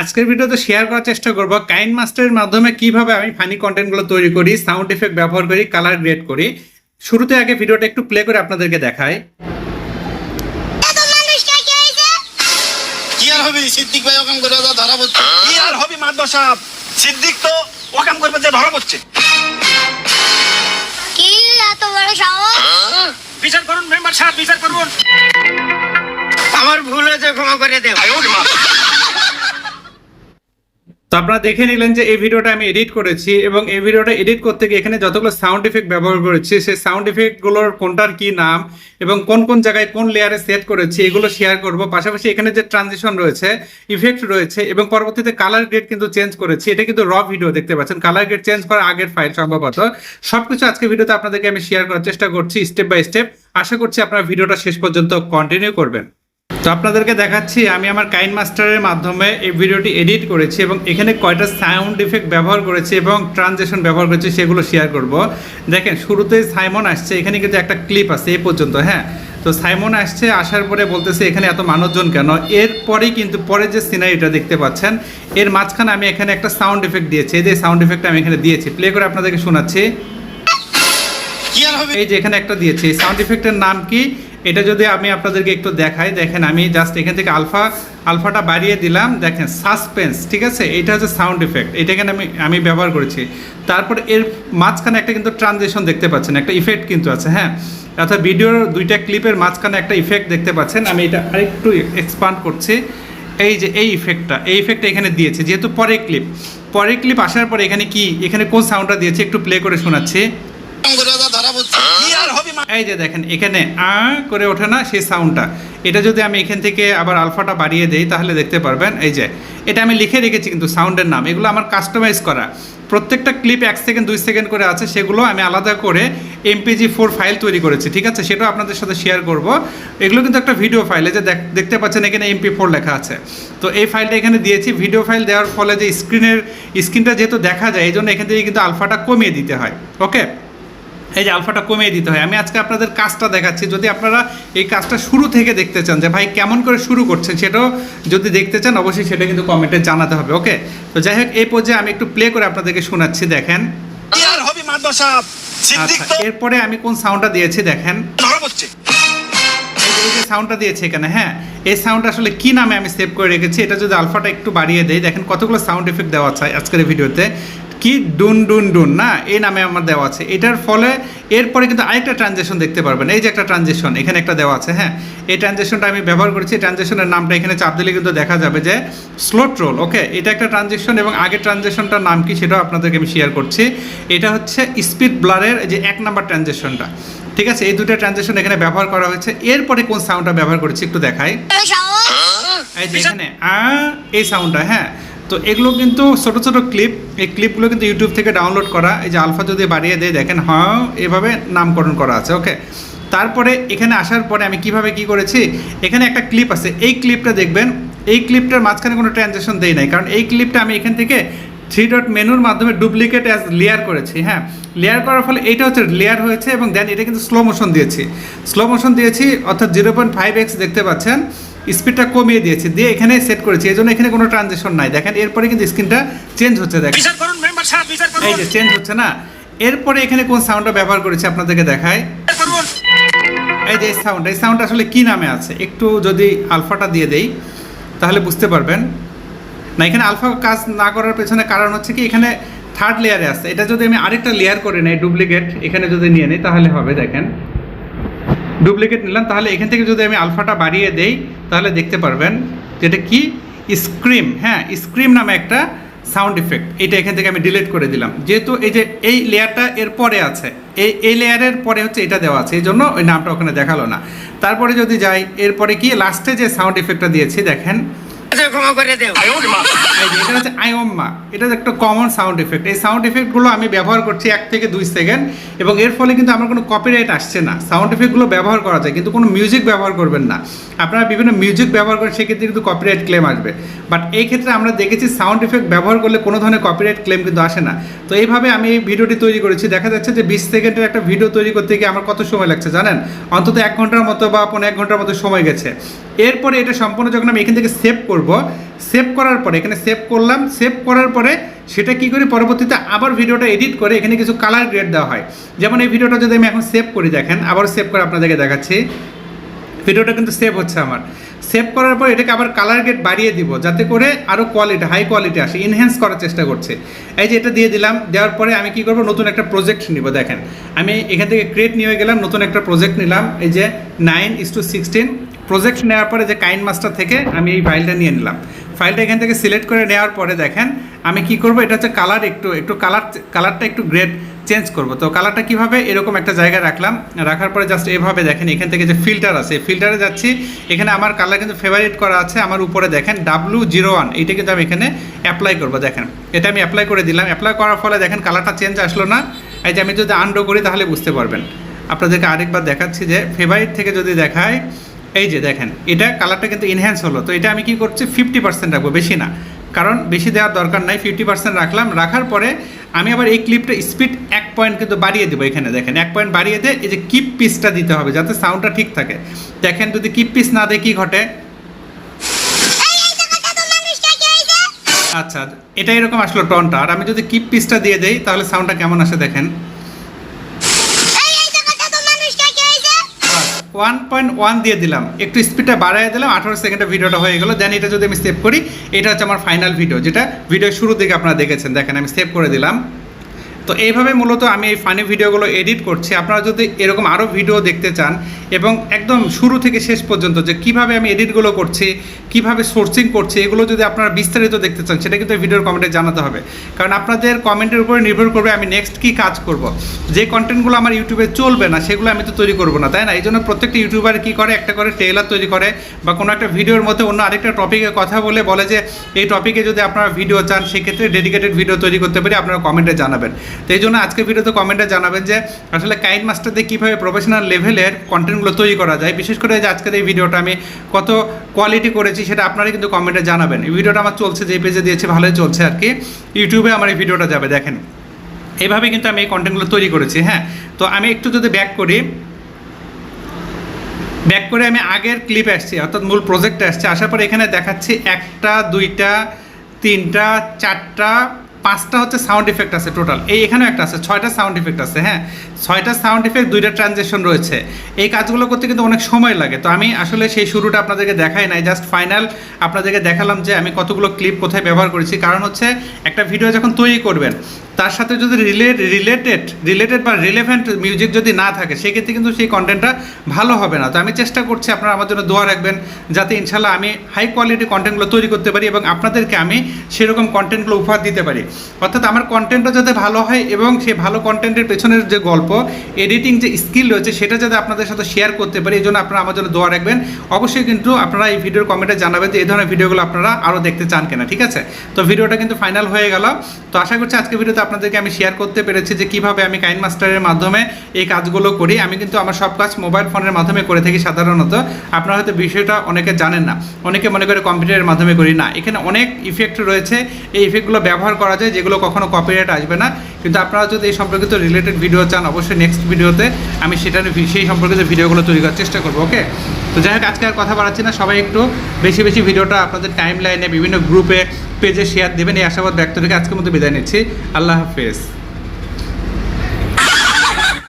আজকের ভিডিওতে শেয়ার করার চেষ্টা করব কাইন মাস্টারের মাধ্যমে কীভাবে আমি ফানি কন্টেন্টগুলো তৈরি করি সাউন্ড ইফেক্ট ব্যবহার করি কালার গ্রেড করি। শুরুতে আগে ভিডিওটা একটু প্লে করে আপনাদেরকে মানুষটা কে আর হবে? সিদ্দিক ভাই ওখান করে ধরা পড়ছে। কি আর হবে মাদ্র সাহেব? সিদ্দিক তো ওকাম করবে যে ধরা পড়ছে। কি? এত বড় সাহস? বিচার করুন মেম্বার সাহেব বিচার করুন। আমার ভুল হয়েছে ক্ষমা করে দেও। তো আপনারা দেখে নিলেন যে এই ভিডিওটা আমি এডিট করেছি এবং এই ভিডিওটা এডিট করতে গিয়ে এখানে যতগুলো সাউন্ড ইফেক্ট ব্যবহার করেছি, সেই সাউন্ড ইফেক্টগুলোর কোনটার কি নাম এবং কোন কোন জায়গায় কোন লেয়ারে সেট করেছি, এগুলো শেয়ার করব। পাশাপাশি এখানে যে ট্রানজিশন রয়েছে ইফেক্ট রয়েছে এবং পরবর্তীতে কালার গ্রেড কিন্তু চেঞ্জ করেছি। এটা কিন্তু র ভিডিও দেখতে পাচ্ছেন। কালার গ্রেড চেঞ্জ করার আগের ফাইল সম্ভবত। সবকিছু আজকে ভিডিওতে আপনাদেরকে আমি শেয়ার করার চেষ্টা করছি স্টেপ বাই স্টেপ আশা করছি আপনারা ভিডিওটা শেষ পর্যন্ত কন্টিনিউ করবেন। তো আপনাদেরকে দেখাচ্ছি আমি আমার কাইন মাস্টারের মাধ্যমে এই ভিডিওটি এডিট করেছি এবং এখানে কয়টা সাউন্ড ইফেক্ট ব্যবহার করেছি এবং ট্রানজেকশন ব্যবহার করেছি সেগুলো শেয়ার করব। দেখেন শুরুতেই সাইমন আসছে এখানে কিন্তু একটা ক্লিপ আছে এ পর্যন্ত হ্যাঁ? তো সাইমন আসছে আসার পরে বলতেছে এখানে এত মানুষজন কেন? এরপরেই কিন্তু পরে যে সিনারিটা দেখতে পাচ্ছেন এর মাঝখানে আমি এখানে একটা সাউন্ড ইফেক্ট দিয়েছি এই যে সাউন্ড ইফেক্ট আমি এখানে দিয়েছি। প্লে করে আপনাদেরকে শোনাচ্ছি। কি আর হবে? এই যে এখানে একটা দিয়েছি এই সাউন্ড ইফেক্টের নাম কি? এটা যদি আমি আপনাদেরকে একটু দেখাই, দেখেন আমি জাস্ট এখান থেকে আলফা, আলফাটা বাড়িয়ে দিলাম, দেখেন সাসপেন্স ঠিক আছে? এটা হচ্ছে সাউন্ড ইফেক্ট এটা এখানে আমি আমি ব্যবহার করেছি। তারপর এর মাঝখানে একটা কিন্তু ট্রানজেকশন দেখতে পাচ্ছেন, একটা ইফেক্ট কিন্তু আছে হ্যাঁ? অর্থাৎ ভিডিওর দুইটা ক্লিপের মাঝখানে একটা ইফেক্ট দেখতে পাচ্ছেন, আমি এটা আরেকটু এক্সপান্ড করছি। এই যে, এই ইফেক্টটা এই ইফেক্টটা এখানে দিয়েছে, যেহেতু পরে ক্লিপ পরে ক্লিপ আসার পরে এখানে কি, এখানে কোন সাউন্ডটা দিয়েছে, একটু প্লে করে শোনাচ্ছি। এই যে দেখেন, এখানে আ করে ওঠে না সেই সাউন্ডটা এটা যদি আমি এখান থেকে আবার আলফাটা বাড়িয়ে দেই, তাহলে দেখতে পারবেন, এই যে, এটা আমি লিখে রেখেছি কিন্তু সাউন্ডের নাম। এগুলো আমার কাস্টমাইজ করা। প্রত্যেকটা ক্লিপ এক সেকেন্ড দুই সেকেন্ড করে আছে, সেগুলো আমি আলাদা করে এমপিজি ফোর ফাইল তৈরি করেছি, ঠিক আছে? সেটাও আপনাদের সাথে শেয়ার করব। এগুলো কিন্তু একটা ভিডিও ফাইল যে দেখ- দেখতে পাচ্ছেন এখানে এমপি ফোর লেখা আছে। তো এই ফাইলটা এখানে দিয়েছি। ভিডিও ফাইল দেওয়ার ফলে যে স্ক্রিনের স্ক্রিনটা যেহেতু দেখা যায়, এই জন্য এখান থেকে কিন্তু আলফাটা কমিয়ে দিতে হয় ওকে এই যে আলফাটা কমিয়ে দিতে হয়। আমি আজকে আপনাদের কাজটা দেখাচ্ছি। যদি আপনারা এই কাজটা শুরু থেকে দেখতে চান যে ভাই কেমন করে শুরু করছেন সেটাও যদি দেখতে চান অবশ্যই সেটা কিন্তু কমেন্টে জানাতে হবে ওকে? তো যাই হোক এই পর্যায়ে আমি একটু প্লে করে আপনাদেরকে শোনাচ্ছি দেখেন। আচ্ছা এরপরে আমি কোন সাউন্ডটা দিয়েছি দেখেন। এই যে- সাউন্ডটা দিয়েছে এখানে হ্যাঁ? এই সাউন্ড আসলে কি নামে আমি সেভ করে রেখেছি এটা যদি আলফাটা একটু বাড়িয়ে দেই দেখেন কতগুলো সাউন্ড এফেক্ট দেওয়া আছে আজকের ভিডিওতে কি ডুন ডুন ডুন না এই নামে আমার দেওয়া আছে। এটার ফলে এরপরে কিন্তু আরেকটা ট্রানজেকশন দেখতে পারবেন। এই যে একটা ট্রানজেকশন এখানে একটা দেওয়া আছে হ্যাঁ? এই ট্রানজেকশনটা আমি ব্যবহার করেছি ট্রানজেকশনের নামটা এখানে চাপ দিলে কিন্তু দেখা যাবে যে স্লো ট্রোল ওকে এটা একটা ট্রানজেকশন এবং আগের ট্রানজেকশনটার নাম কি সেটাও আপনাদেরকে আমি শেয়ার করছি। এটা হচ্ছে স্পিড ব্লারের যে এক নাম্বার ট্রানজেকশনটা ঠিক আছে? এই দুটো ট্রানজেকশন এখানে ব্যবহার করা হয়েছে। এরপরে কোন সাউন্ডটা ব্যবহার করেছি একটু দেখাই। এই যে এখানে আ এই সাউন্ডটা হ্যাঁ? তো এগুলো কিন্তু ছোট ছোট ক্লিপ এই ক্লিপগুলো কিন্তু ইউটিউব থেকে ডাউনলোড করা, এই যে আলফা যদি বাড়িয়ে দেয়, দেখেন হ্যাঁ এভাবে নামকরণ করা আছে ওকে তারপরে এখানে আসার পরে আমি কীভাবে কি করেছি? এখানে একটা ক্লিপ আছে, এই ক্লিপটা দেখবেন, এই ক্লিপটার মাঝখানে কোনো ট্রানজ্যাকশন দেই নাই, কারণ এই ক্লিপটা আমি এখান থেকে থ্রি ডট মেনুর মাধ্যমে ডুপ্লিকেট অ্যাজ লেয়ার করেছি হ্যাঁ? লেয়ার করার ফলে এইটা হচ্ছে লেয়ার হয়েছে এবং দেন এটা কিন্তু স্লো মোশন দিয়েছি। স্লো মোশন দিয়েছি, অর্থাৎ জিরো পয়েন্ট ফাইভ এক্স দেখতে পাচ্ছেন। স্পিডটা কমিয়ে দিয়েছি দিয়ে এখানে সেট করেছি এই জন্য এখানে কোনো ট্রানজেকশন নাই। দেখেন এরপরে কিন্তু স্ক্রিনটা চেঞ্জ হচ্ছে দেখেন। এই যে চেঞ্জ হচ্ছে না? এরপরে এখানে কোন সাউন্ডটা ব্যবহার করেছি আপনাদেরকে দেখায় এই যে সাউন্ড এই সাউন্ড আসলে কি নামে আছে? একটু যদি আলফাটা দিয়ে দেই তাহলে বুঝতে পারবেন। না এখানে আলফা কাজ না করার পেছনে কারণ হচ্ছে কি এখানে থার্ড লেয়ারে আছে। এটা যদি আমি আরেকটা লেয়ার করে নেই ডুপ্লিকেট এখানে যদি নিয়ে নিই তাহলে হবে দেখেন। ডুপ্লিকেট নিলাম, তাহলে এখান থেকে যদি আমি আলফাটা বাড়িয়ে দেই, তাহলে দেখতে পারবেন যেটা কি? স্ক্রিম হ্যাঁ স্ক্রিম নামে একটা সাউন্ড ইফেক্ট। এটা এখান থেকে আমি ডিলিট করে দিলাম। যেহেতু এই যে এই লেয়ারটা এর পরে আছে, এই এই লেয়ারের পরে হচ্ছে এটা দেওয়া আছে, এই জন্য ওই নামটা ওখানে দেখাল না। তারপরে যদি যাই, এরপরে কি? লাস্টে যে সাউন্ড ইফেক্টটা দিয়েছি, দেখেন ক্ষমা করে দেও। এই যে এটা হচ্ছে এটা একটা কমন সাউন্ড ইফেক্ট এই সাউন্ড ইফেক্টগুলো আমি ব্যবহার করছি এক থেকে দুই সেকেন্ড এবং এর ফলে কিন্তু আমার কোনো কপিরাইট আসছে না। সাউন্ড ইফেক্টগুলো ব্যবহার করা যায় কিন্তু কোনো মিউজিক ব্যবহার করবেন না। আপনারা বিভিন্ন মিউজিক ব্যবহার করেন সেক্ষেত্রে কিন্তু কপিরাইট ক্লেম আসবে। বাট এই ক্ষেত্রে আমরা দেখেছি সাউন্ড এফেক্ট ব্যবহার করলে কোনো ধরনের কপিরাইট ক্লেম কিন্তু আসে না। তো এইভাবে আমি এই ভিডিওটি তৈরি করেছি। দেখা যাচ্ছে যে বিশ সেকেন্ডের একটা ভিডিও তৈরি করতে গিয়ে আমার কত সময় লাগছে জানেন? অন্তত এক ঘণ্টার মতো বা পনেরো এক ঘণ্টার মতো সময় গেছে। এরপরে এটা সম্পূর্ণ যখন আমি এখান থেকে সেভ করব সেভ করার পরে, এখানে সেভ করলাম সেভ করার পরে সেটা কি করি? পরবর্তীতে আবার ভিডিওটা এডিট করে এখানে কিছু কালার গ্রেড দেওয়া হয়। যেমন এই ভিডিওটা যদি আমি এখন সেভ করি দেখেন, আবার সেভ করে আপনাদেরকে দেখাচ্ছি। ভিডিওটা কিন্তু সেভ হচ্ছে আমার। সেভ করার পর এটাকে আবার কালার গেট বাড়িয়ে দিব, যাতে করে আরও কোয়ালিটি হাই কোয়ালিটি আসে ইনহ্যান্স করার চেষ্টা করছে। এই যে এটা দিয়ে দিলাম, দেওয়ার পরে আমি কি করব? নতুন একটা প্রজেক্ট নিব, দেখেন। আমি এখান থেকে ক্রিয়েট নিয়ে গেলাম, নতুন একটা প্রজেক্ট নিলাম, এই যে nine is to sixteen project নেওয়ার পরে যে কাইন মাস্টার থেকে আমি এই ফাইলটা নিয়ে নিলাম। ফাইলটা এখান থেকে সিলেক্ট করে নেওয়ার পরে দেখেন, আমি কি করব? এটা হচ্ছে কালার একটু একটু কালার কালারটা একটু গ্রেড চেঞ্জ করব। তো কালারটা কীভাবে? এরকম একটা জায়গায় রাখলাম। রাখার পরে জাস্ট এভাবে দেখেন, এখান থেকে যে ফিল্টার আছে ফিল্টারে যাচ্ছি। এখানে আমার কালার কিন্তু ফেভারিট করা আছে। আমার উপরে দেখেন ডাব্লু জিরো ওয়ান এইটা কিন্তু আমি এখানে অ্যাপ্লাই করব, দেখেন। এটা আমি অ্যাপ্লাই করে দিলাম। অ্যাপ্লাই করার ফলে দেখেন কালারটা চেঞ্জ আসলো না। এই যে আমি যদি আন্ডো করি তাহলে বুঝতে পারবেন। আপনাদেরকে আরেকবার দেখাচ্ছি যে ফেভারিট থেকে যদি দেখায় এই যে দেখেন, এটা কালারটা কিন্তু ইনহ্যান্স হলো। তো এটা আমি কি করছি? ফিফটি পার্সেন্ট রাখব, বেশি না। কারণ বেশি দেওয়ার দরকার নাই ফিফটি পার্সেন্ট রাখলাম। রাখার পরে আমি আবার এই ক্লিপটা স্পিড এক পয়েন্ট কিন্তু বাড়িয়ে দেবো এখানে, দেখেন। এক পয়েন্ট বাড়িয়ে দিয়ে এই যে কিপ পিসটা দিতে হবে, যাতে সাউন্ডটা ঠিক থাকে। দেখেন, যদি কিপ পিস না দেয়, কী ঘটে? আচ্ছা এটা এরকম আসলো টনটা আর আমি যদি কিপ পিসটা দিয়ে দেই, তাহলে সাউন্ডটা কেমন আসে দেখেন এই এই জায়গাটা তো মানুষটা কি হয়েছে ওয়ান পয়েন্ট ওয়ান দিয়ে দিলাম। একটু স্পিডটা বাড়াই দিলাম, আঠারো সেকেন্ডের ভিডিওটা হয়ে গেলো। দেন এটা যদি আমি সেভ করি, এটা হচ্ছে আমার ফাইনাল ভিডিও যেটা ভিডিও শুরু থেকে আপনারা দেখেছেন। দেখেন, আমি সেভ করে দিলাম। তো এইভাবে মূলত আমি এই ফানি ভিডিওগুলো এডিট করছি। আপনারা যদি এরকম আরও ভিডিও দেখতে চান এবং একদম শুরু থেকে শেষ পর্যন্ত যে কীভাবে আমি এডিটগুলো করছি, কীভাবে সোর্সিং করছি, এগুলো যদি আপনারা বিস্তারিত দেখতে চান, সেটা কিন্তু ভিডিওর কমেন্টে জানাতে হবে। কারণ আপনাদের কমেন্টের উপরে নির্ভর করবে আমি নেক্সট কী কাজ করব। যে কন্টেন্টগুলো আমার ইউটিউবে চলবে না, সেগুলো আমি তো তৈরি করব না, তাই না? এই জন্য প্রত্যেকটা ইউটিউবার কী করে? একটা করে ট্রেলার তৈরি করে বা কোনো একটা ভিডিওর মধ্যে অন্য আরেকটা টপিকে কথা বলে বলে যে এই টপিকে যদি আপনারা ভিডিও চান, সেক্ষেত্রে ডেডিকেটেড ভিডিও তৈরি করতে পারি, আপনারা কমেন্টে জানাবেন। তো এই জন্য আজকের ভিডিওতে কমেন্টে জানাবেন যে, আসলে কাইন মাস্টার দিয়ে কীভাবে প্রফেশনাল লেভেলের কন্টেন্টগুলো তৈরি করা যায়? বিশেষ করে যে আজকের এই ভিডিওটা আমি কত কোয়ালিটি করেছি সেটা আপনারা কিন্তু কমেন্টে জানাবেন। এই ভিডিওটা আমার চলছে, যে পেজে দিয়েছে ভালোই চলছে আর কি। ইউটিউবে আমার এই ভিডিওটা যাবে, দেখেন। এইভাবে কিন্তু আমি এই কন্টেন্টগুলো তৈরি করেছি হ্যাঁ? তো আমি একটু যদি ব্যাক করি ব্যাক করে আমি আগের ক্লিপ আসছি, অর্থাৎ মূল প্রজেক্টে আসছি। আসার পর এখানে দেখাচ্ছি একটা, দুইটা, তিনটা, চারটা পাঁচটা হচ্ছে সাউন্ড ইফেক্ট আছে টোটাল এই এখানেও একটা আছে, ছয়টা সাউন্ড ইফেক্ট আছে হ্যাঁ? ছয়টা সাউন্ড ইফেক্ট দুইটা ট্রানজেকশন রয়েছে। এই কাজগুলো করতে কিন্তু অনেক সময় লাগে। তো আমি আসলে সেই শুরুটা আপনাদেরকে দেখাই নাই জাস্ট ফাইনাল আপনাদেরকে দেখালাম যে আমি কতগুলো ক্লিপ কোথায় ব্যবহার করেছি। কারণ হচ্ছে একটা ভিডিও যখন তৈরি করবেন তার সাথে যদি রিলেট রিলেটেড রিলেটেড বা রিলেভেন্ট মিউজিক যদি না থাকে, সেক্ষেত্রে কিন্তু সেই কন্টেন্টটা ভালো হবে না। তো আমি চেষ্টা করছি আপনারা আমার জন্য দোয়া রাখবেন, যাতে ইনশাল্লাহ আমি হাই কোয়ালিটি কন্টেন্টগুলো তৈরি করতে পারি এবং আপনাদেরকে আমি সেরকম কন্টেন্টগুলো উপহার দিতে পারি। অর্থাৎ আমার কন্টেন্টটা যাতে ভালো হয় এবং সেই ভালো কন্টেন্টের পেছনের যে গল্প এডিটিং যে স্কিল রয়েছে, সেটা যাতে আপনাদের সাথে শেয়ার করতে পারি, এই জন্য আপনারা আমার জন্য দোয়া রাখবেন। অবশ্যই কিন্তু আপনারা এই ভিডিওর কমেন্টে জানাবেন যে এই ধরনের ভিডিওগুলো আপনারা আরও দেখতে চান কিনা, ঠিক আছে? তো ভিডিওটা কিন্তু ফাইনাল হয়ে গেল। তো আশা করছি আজকে ভিডিওতে আপনাদেরকে আমি শেয়ার করতে পেরেছি যে কীভাবে আমি কাইন মাস্টারের মাধ্যমে এই কাজগুলো করি। আমি কিন্তু আমার সব কাজ মোবাইল ফোনের মাধ্যমে করে থাকি সাধারণত। আপনারা হয়তো বিষয়টা অনেকে জানেন না। অনেকে মনে করে কম্পিউটারের মাধ্যমে করি। না, এখানে অনেক ইফেক্ট রয়েছে। এই ইফেক্টগুলো ব্যবহার করা যায়, যেগুলো কখনো কপিরাইট আসবে না। কিন্তু আপনারা যদি এই সম্পর্কিত রিলেটেড ভিডিও চান, অবশ্যই নেক্সট ভিডিওতে আমি সেটা সেই সম্পর্কিত ভিডিওগুলো তৈরি করার চেষ্টা করব ওকে তো যাই হোক, আজকে আর কথা বাড়াচ্ছি না। সবাই একটু বেশি বেশি ভিডিওটা আপনাদের টাইম লাইনে বিভিন্ন গ্রুপে পেজে শেয়ার দেবেন এই আশাবাদ ব্যক্ত রেখে আজকের মতো বিদায় নিচ্ছি। আল্লাহ হাফেজ।